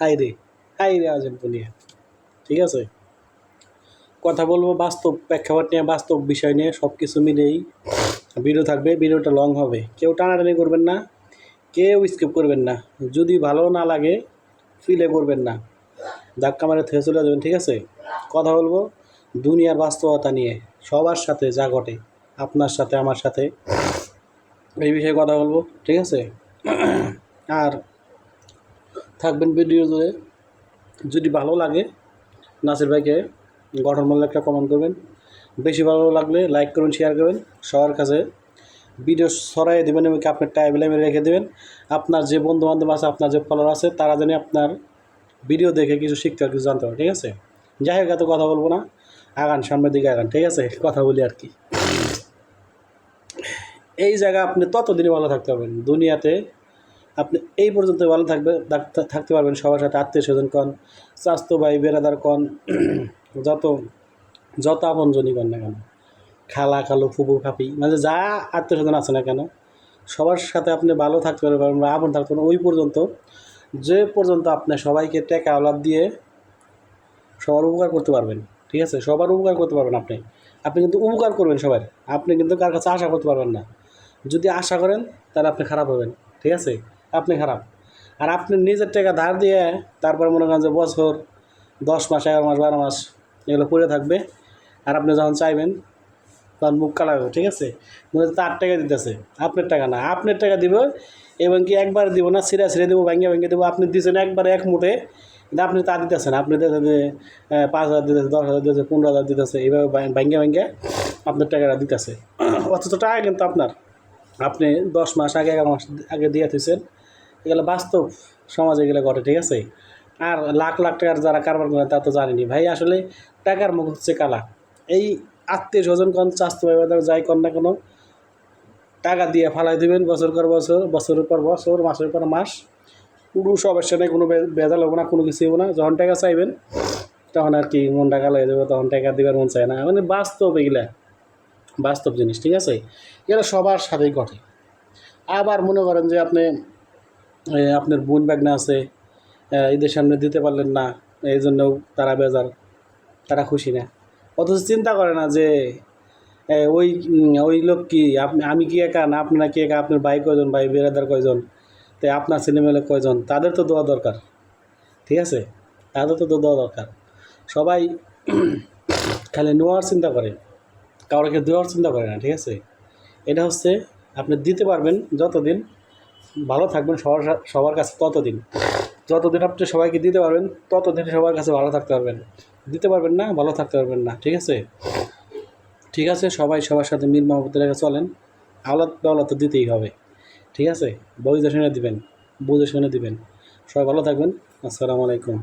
High রে high রে আজম দুনিয়া ঠিক আছে? কথা বলব বাস্তব প্রেক্ষাপট নিয়ে, বাস্তব বিষয় নিয়ে সব কিছু মিলেই। ভিডিও থাকবে, ভিডিওটা লং হবে। কেউ টানাটানি করবেন না, কেউ স্কিপ করবেন না। যদি ভালো না লাগে ফিলে করবেন না। ধাক্কা মারে থেকে চলে যাবেন, ঠিক আছে? কথা বলব দুনিয়ার বাস্তবতা নিয়ে, সবার সাথে যা ঘটে, আপনার সাথে, আমার সাথে। এই বিষয়ে কথা বলব, ঠিক আছে? আর থাকবেন ভিডিও জুড়ে। যদি ভালো লাগে, নাসির ভাইকে গঠনমূলক একটা কমেন্ট করবেন। বেশি ভালো লাগলে লাইক করুন শেয়ার করবেন। সবার কাছে ভিডিও সরাই দেবেন এবং আপনার টাইমলাইনে রেখে দেবেন। আপনার যে বন্ধু বান্ধব আছে, আপনার যে ফলোয়ার আছে, তারা যেন আপনার ভিডিও দেখে কিছু শিখতে আর কিছু জানতে পারে, ঠিক আছে? যাই হোক, এত কথা বলব না। আগান, সামনের দিকে আগান, ঠিক আছে? কথা বলি আর কি। এই জায়গা আপনি ততদিনই ভালো থাকতে পারবেন। দুনিয়াতে আপনি এই পর্যন্ত ভালো থাকবে, থাকতে পারবেন সবার সাথে, আত্মীয় স্বজন কন, স্বাস্থ্য ভাই বেরাদার কন, যত যত আপনজনই কন না কেন, খালা, খালো, ফুপু, ফাপি মানে যা আত্মীয় স্বজন আছে না কেন, সবার সাথে আপনি ভালো থাকতে পারবেন বা আপন থাকতে পারবেন ওই পর্যন্ত, যে পর্যন্ত আপনি সবাইকে টাকা আওলাদ দিয়ে সবার উপকার করতে পারবেন, ঠিক আছে? সবার উপকার করতে পারবেন আপনি। আপনি কিন্তু উপকার করবেন সবার, আপনি কিন্তু কার কাছে আশা করতে পারবেন না। যদি আশা করেন, তাহলে আপনি খারাপ হবেন, ঠিক আছে? আপনি খারাপ। আর আপনি নিজের টাকা ধার দিয়ে তারপর মনে করেন যে বছর, দশ মাস, এগারো মাস, বারো মাস এগুলো পড়ে থাকবে। আর আপনি যখন চাইবেন, তখন মুখ কালাবে ঠিক আছে? মনে হচ্ছে তার টাকা দিতেছে, আপনার টাকা না। আপনার টাকা দিব এবং কি একবার দিব না সিরা সিরে দেবো ভাঙ্গে ভাঙ্গে দেবো। আপনি দিয়েছেন একবার এক মুঠে, কিন্তু আপনি তা দিতেছেন আপনি দিতেছেন যে পাঁচ হাজার দিতেছে, দশ হাজার দিতেছে, পনেরো হাজার দিতেছে, এইভাবে ভাঙ্গে ভাঙ্গে আপনার টাকাটা দিতেছে। অথচ টাকা কিন্তু আপনার। আপনি দশ মাস আগে, এগারো মাস আগে দিয়ে দিয়েছেন। এগুলো বাস্তব সমাজে এগুলো ঘটে, ঠিক আছে? আর লাখ লাখ টাকার যারা কারবার করে, তা তো জানিনি। ভাই, আসলে টাকার মুখ হচ্ছে কালা। এই আত্মীয় স্বজন কোন, স্বাস্থ্য ব্যবহার যাই কর না কোনো, টাকা দিয়ে ফালাই দেবেন বছর পর বছর, বছরের পর বছর, মাসের পর মাস। পুরো সমস্যা নেই, কোনো বে- ভেজাল হব না, কোনো কিছু হব না। যখন টাকা চাইবেন, তখন আর কি মন টাকা লেগে যাবে, তখন টাকা দেবার মন চায় না। মানে বাস্তব এগুলা, বাস্তব জিনিস, ঠিক আছে? এগুলো সবার সাথেই ঘটে। আবার মনে করেন যে আপনি আপনার বোন বাগনা আছে ঈদের সামনে দিতে পারলেন না, এই জন্যও তারা বেজার, তারা খুশি না। অথচ চিন্তা করে না যে ওই ওই লোক কি আমি কি একা না আপনারা কি একা, আপনার ভাই কয়জন, ভাই বেরাদার কয়জন তাই আপনার ছেলেমেলে কয়জন, তাদের তো দেওয়া দরকার, ঠিক আছে? তাদের তো দেওয়া দরকার। সবাই খালি নেওয়ার চিন্তা করে, কাউকে দেওয়ার চিন্তা করে না, ঠিক আছে? এটা হচ্ছে, আপনি দিতে পারবেন যতদিন ভালো থাকবেন, সবার সবার কাছে ততদিন। যতদিন আপনি সবাইকে দিতে পারবেন, ততদিন সবার কাছে ভালো থাকতে পারবেন। দিতে পারবেন না, ভালো থাকতে পারবেন না, ঠিক আছে? ঠিক আছে, সবাই সবার সাথে মীর মহব্বতের কাছে চলেন। আওলাদ আওলাদ তো দিতেই হবে, ঠিক আছে? বই শুনে দিবেন বুঝে শুনে দিবেন। সবাই ভালো থাকবেন, আসসালামু আলাইকুম।